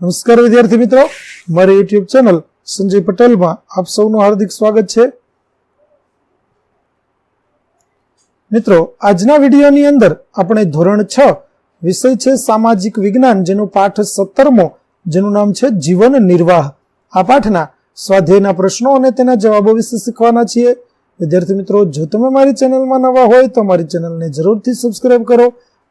નમસ્કાર વિદ્યાર્થી મિત્રો. મારી યુટ્યુબ ચેનલ સંજય પટેલમાં આપ સૌનું હાર્દિક સ્વાગત છે. મિત્રો, આજના વિડીયોની અંદર આપણે ધોરણ છ વિષય છે સામાજિક વિજ્ઞાન, જેનો પાઠ સત્તરમો, જેનું નામ છે જીવન નિર્વાહ. આ પાઠના સ્વાધ્યાયના પ્રશ્નો અને તેના જવાબો વિશે શીખવાના છીએ. વિદ્યાર્થી મિત્રો, જો તમે મારી ચેનલમાં નવા હોય તો મારી ચેનલને જરૂરથી સબસ્ક્રાઇબ કરો.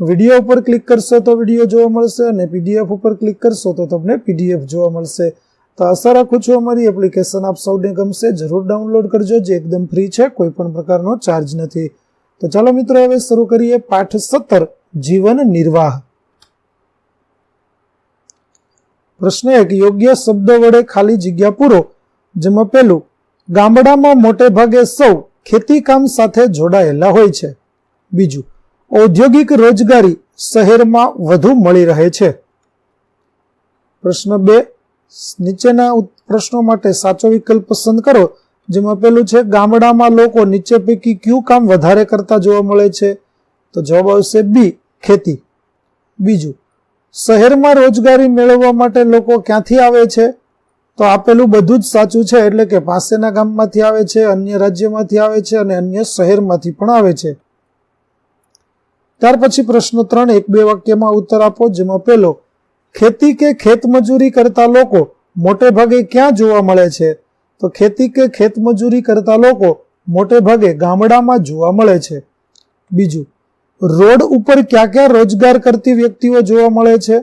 વીડિયો ઉપર ક્લિક કરશો તો વીડિયો જોવા મળશે અને પીડીએફ ઉપર ક્લિક કરશો તો તમને પીડીએફ જોવા મળશે. તો આશા રાખું છું અમારી એપ્લિકેશન આપ સૌને ગમશે. જરૂર ડાઉનલોડ કરજો, જે એકદમ ફ્રી છે કોઈ પણ પ્રકારનો ચાર્જ નથી. તો ચાલો મિત્રો, હવે શરૂ કરીએ પાઠ સત્તર, જીવન નિર્વાહ. પ્રશ્ન એક, યોગ્ય શબ્દ વડે ખાલી જગ્યા પૂરો. જેમાં પેલું ગામડામાં મોટે ભાગે સૌ ખેતીકામ સાથે જોડાયેલા હોય છે. બીજું ઔદ્યોગિક રોજગારી શહેરમાં વધુ મળી રહે છે. પ્રશ્ન બે, નીચેના પ્રશ્નો માટે સાચો વિકલ્પ પસંદ કરો, જેમાં પેલું છે, ગામડામાં લોકો નીચે પૈકી કયું કામ વધારે કરતા જોવા મળે છે? તો જવાબ આવશે બી, ખેતી. બીજું, શહેરમાં રોજગારી મેળવવા માટે લોકો ક્યાંથી આવે છે? તો આપેલું બધું જ સાચું છે, એટલે કે પાસેના ગામમાંથી આવે છે, અન્ય રાજ્યમાંથી આવે છે અને અન્ય શહેરમાંથી પણ આવે છે. ત્યાર પછી પ્રશ્ન ત્રણ, એક બે વાક્યમાં ઉત્તર આપો, જેમાં પેલો ખેતી કે ખેતમજૂરી કરતા લોકો મોટે ભાગે ક્યાં જોવા મળે છે? તો ખેતી કે ખેતમજૂરી કરતા લોકો મોટે ભાગે ગામડામાં જોવા મળે છે. બીજું, રોડ ઉપર ક્યાં ક્યાં રોજગાર કરતી વ્યક્તિઓ જોવા મળે છે?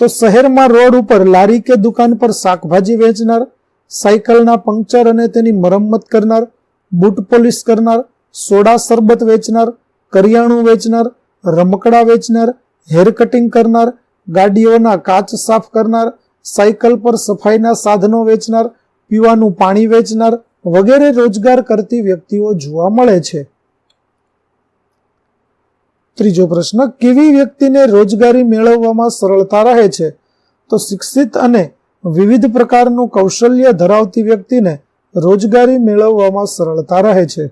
તો શહેરમાં રોડ ઉપર લારી કે દુકાન પર શાકભાજી વેચનાર, સાયકલના પંક્ચર અને તેની મરમ્મત કરનાર, બૂટ પોલિશ કરનાર, સોડા શરબત વેચનાર કરિયાણું વેચનાર, રમકડા વેચનાર હેર કટિંગ કરનાર, ગાડીઓના કાચ સાફ કરનાર, સાયકલ પર સફાઈના સાધનો વેચનાર, પીવાનું પાણી વેચનાર વગેરે રોજગાર કરતી વ્યક્તિઓ જોવા મળે છે. ત્રીજો પ્રશ્ન, કેવી વ્યક્તિને રોજગારી મેળવવામાં સરળતા રહે છે? તો શિક્ષિત અને વિવિધ પ્રકારનું કૌશલ્ય ધરાવતી વ્યક્તિને રોજગારી મેળવવામાં સરળતા રહે છે.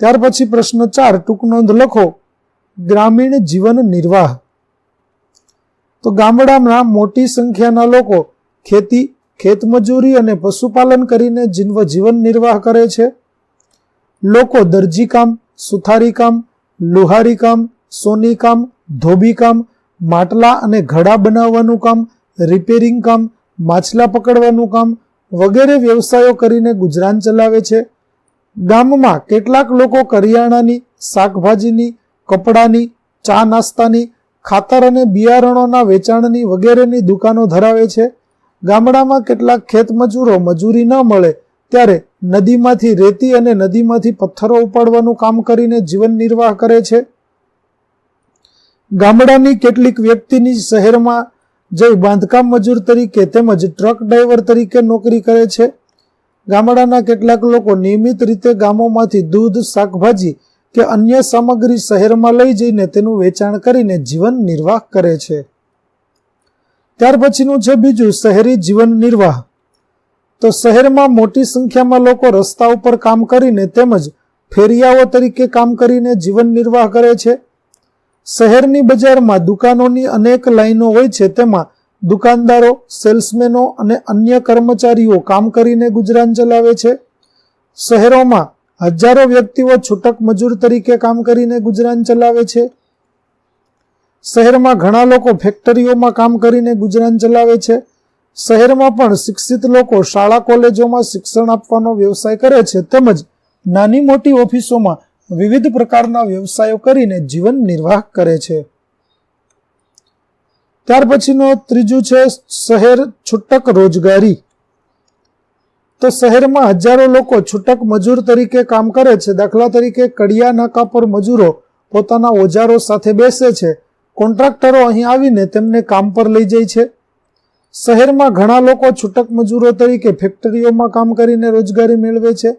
ત્યાર પછી પ્રશ્ન ચાર, ટૂંક નોંધ લખો. ગ્રામીણ જીવન નિર્વાહ. તો ગામડામાં મોટી સંખ્યાના લોકો ખેતી, ખેતમજૂરી અને પશુપાલન કરીને જીવન નિર્વાહ કરે છે. લોકો દરજી કામ, સુથારી કામ, લુહારી કામ, સોની કામ, ધોબી કામ, માટલા અને ઘડા બનાવવાનું કામ રિપેરિંગ કામ, માછલા પકડવાનું કામ વગેરે વ્યવસાયો કરીને ગુજરાન ચલાવે છે. ગામમાં કેટલાક લોકો કરિયાણાની શાકભાજીની, કપડાની, ચા નાસ્તાની, ખાતર અને બિયારણોના વેચાણની વગેરેની દુકાનો ધરાવે છે. ગામડામાં કેટલાક ખેત મજૂરો મજૂરી ન મળે ત્યારે નદીમાંથી રેતી અને નદીમાંથી પથ્થરો ઉપાડવાનું કામ કરીને જીવન નિર્વાહ કરે છે. ગામડાની કેટલીક વ્યક્તિની શહેરમાં જઈ બાંધકામ મજૂર તરીકે તેમજ ટ્રક ડ્રાઈવર તરીકે નોકરી કરે છે. ગામડાના કેટલાક લોકો નિયમિત રીતે ગામોમાંથી દૂધ, શાકભાજી કે અન્ય સામગ્રી શહેરમાં લઈ જઈને તેનું વેચાણ કરીને જીવન નિર્વાહ કરે છે. ત્યાર પછીનું છે બીજું, શહેરી જીવન નિર્વાહ. તો શહેરમાં મોટી સંખ્યામાં લોકો રસ્તા ઉપર કામ કરીને તેમજ ફેરિયાઓ તરીકે કામ કરીને જીવન નિર્વાહ કરે છે. શહેરની બજારમાં દુકાનોની અનેક લાઈનો હોય છે, તેમાં દુકાનદારો, સેલ્સમેનો અને અન્ય કર્મચારીઓ કામ કરીને ગુજરાન ચલાવે છે. શહેરોમાં હજારો વ્યક્તિઓ છૂટક મજૂર તરીકે કામ કરીને ગુજરાન ચલાવે છે. શહેરમાં ઘણા લોકો ફેક્ટરીઓમાં કામ કરીને ગુજરાન ચલાવે છે. શહેરમાં પણ શિક્ષિત લોકો શાળા, કોલેજોમાં શિક્ષણ આપવાનો વ્યવસાય કરે છે તેમજ નાની મોટી ઓફિસોમાં વિવિધ પ્રકારના વ્યવસાયો કરીને જીવન નિર્વાહ કરે છે. ત્યાર પછીનો ત્રીજું છે શહેર છૂટક રોજગારી. તો શહેરમાં હજારો લોકો છૂટક મજૂર તરીકે કામ કરે છે. દાખલા તરીકે કડિયા નાકા પર મજૂરો પોતાના ઓજારો સાથે બેસે છે. કોન્ટ્રાક્ટરો અહીં આવીને તેમને કામ પર લઈ જાય છે. શહેરમાં ઘણા લોકો છૂટક મજૂરો તરીકે ફેક્ટરીઓમાં કામ કરીને રોજગારી મેળવે છે.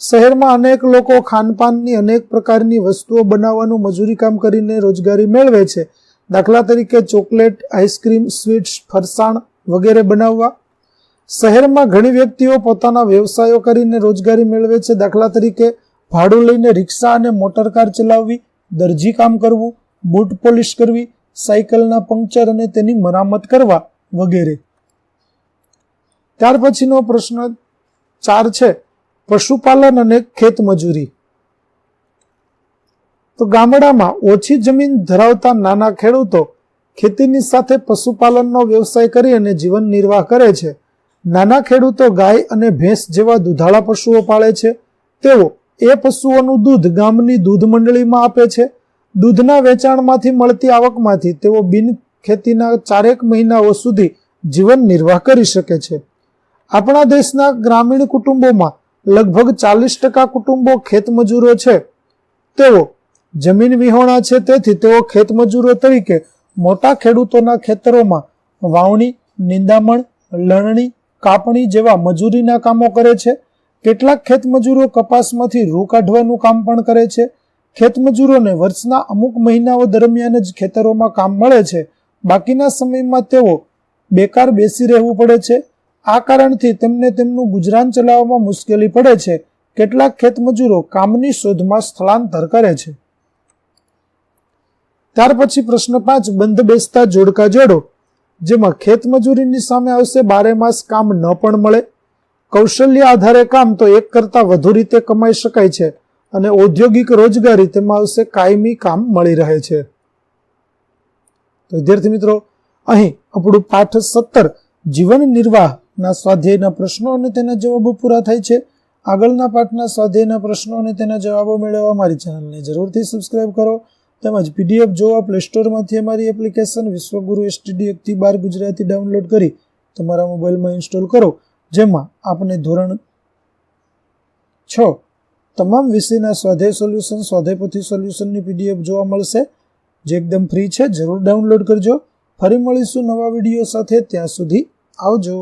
શહેરમાં અનેક લોકો ખાનપાનની અનેક પ્રકારની વસ્તુઓ બનાવવાનું મજૂરી કામ કરીને રોજગારી મેળવે છે. દાખલા તરીકે ચોકલેટ, આઈસ્ક્રીમ, સ્વીટ્સ, ફરસાણ વગેરે બનાવવા. શહેરમાં ઘણી વ્યક્તિઓ પોતાના વ્યવસાયો કરીને રોજગારી મેળવે છે. દાખલા તરીકે ભાડું લઈને રિક્ષા અને મોટરકાર ચલાવવી, દરજી કામ કરવું, બૂટ પોલિશ કરવી, સાયકલના પંક્ચર અને તેની મરામત કરવા વગેરે. ત્યાર પછીનો પ્રશ્ન ચાર છે, પશુપાલન અને ખેતમજૂરી. તો ગામડામાં ઓછી જમીન ધરાવતા નાના ખેડૂતો ખેતીની સાથે પશુપાલનનો વ્યવસાય કરી અને જીવન નિર્વાહ કરે છે. નાના ખેડૂતો ગાય અને ભેંસ જેવા દુધાળા પશુઓ પાળે છે. તેઓ એ પશુઓનું દૂધ ગામની દૂધ મંડળીમાં આપે છે. દૂધના વેચાણમાંથી મળતી આવકમાંથી તેઓ બિન ખેતીના ચારેક મહિનાઓ સુધી જીવન નિર્વાહ કરી શકે છે. આપણા દેશના ગ્રામીણ કુટુંબોમાં લગભગ ચાલીસ ટકા કુટુંબો ખેતમજૂરો છે. તેઓ જમીન વિહોણા છે તેથી તેઓ ખેતમજૂરો તરીકે મોટા ખેડૂતોના ખેતરોમાં વાવણી, નિંદામણ, લણણી, કાપણી જેવા મજૂરીના કામો કરે છે. કેટલાક ખેતમજૂરો કપાસમાંથી રૂ કાઢવાનું કામ પણ કરે છે. ખેતમજૂરોને વર્ષના અમુક મહિનાઓ દરમિયાન જ ખેતરોમાં કામ મળે છે. બાકીના સમયમાં તેઓ બેકાર બેસી રહેવું પડે છે. આ કારણથી તેમને તેમનું ગુજરાન ચલાવવામાં મુશ્કેલી પડે છે. કેટલાક ખેતમજૂરો કામની શોધમાં સ્થળાંતર કરે છે. ત્યાર પછી પ્રશ્ન પાંચ બંધ બેસતા જોડકા જોડો, જેમાં ખેતમજૂરીની સામે આવશે બારે માસ કામ ન પણ મળે. કૌશલ્ય આધારે કામ તો એક કરતા વધુ રીતે કમાઈ શકાય છે અને ઔદ્યોગિક રોજગારી તેમાં આવશે કાયમી કામ મળી રહે છે. વિદ્યાર્થી મિત્રો, અહીં આપણું પાઠ સત્તર, જીવન નિર્વાહના સ્વાધ્યાયના પ્રશ્નો અને તેના જવાબો પૂરા થાય છે. આગળના પાઠના સ્વાધ્યાયના પ્રશ્નો અને તેના જવાબો મેળવવા મારી ચેનલને જરૂરથી સબસ્ક્રાઇબ કરો. તેમજ પીડીએફ જોવા પ્લે સ્ટોરમાંથી અમારી એપ્લિકેશન વિશ્વગુરુ એસટીડી એકથી બાર ગુજરાતી ડાઉનલોડ કરી તમારા મોબાઈલમાં ઇન્સ્ટોલ કરો, જેમાં આપને ધોરણ છ તમામ વિષયના સ્વાધ્યાય સોલ્યુશન સ્વાધ્યાયપોથી સોલ્યુશનની પીડીએફ જોવા મળશે. જે એકદમ ફ્રી છે, જરૂર ડાઉનલોડ કરજો. ફરી મળીશું નવા વીડિયો સાથે, ત્યાં સુધી આવજો.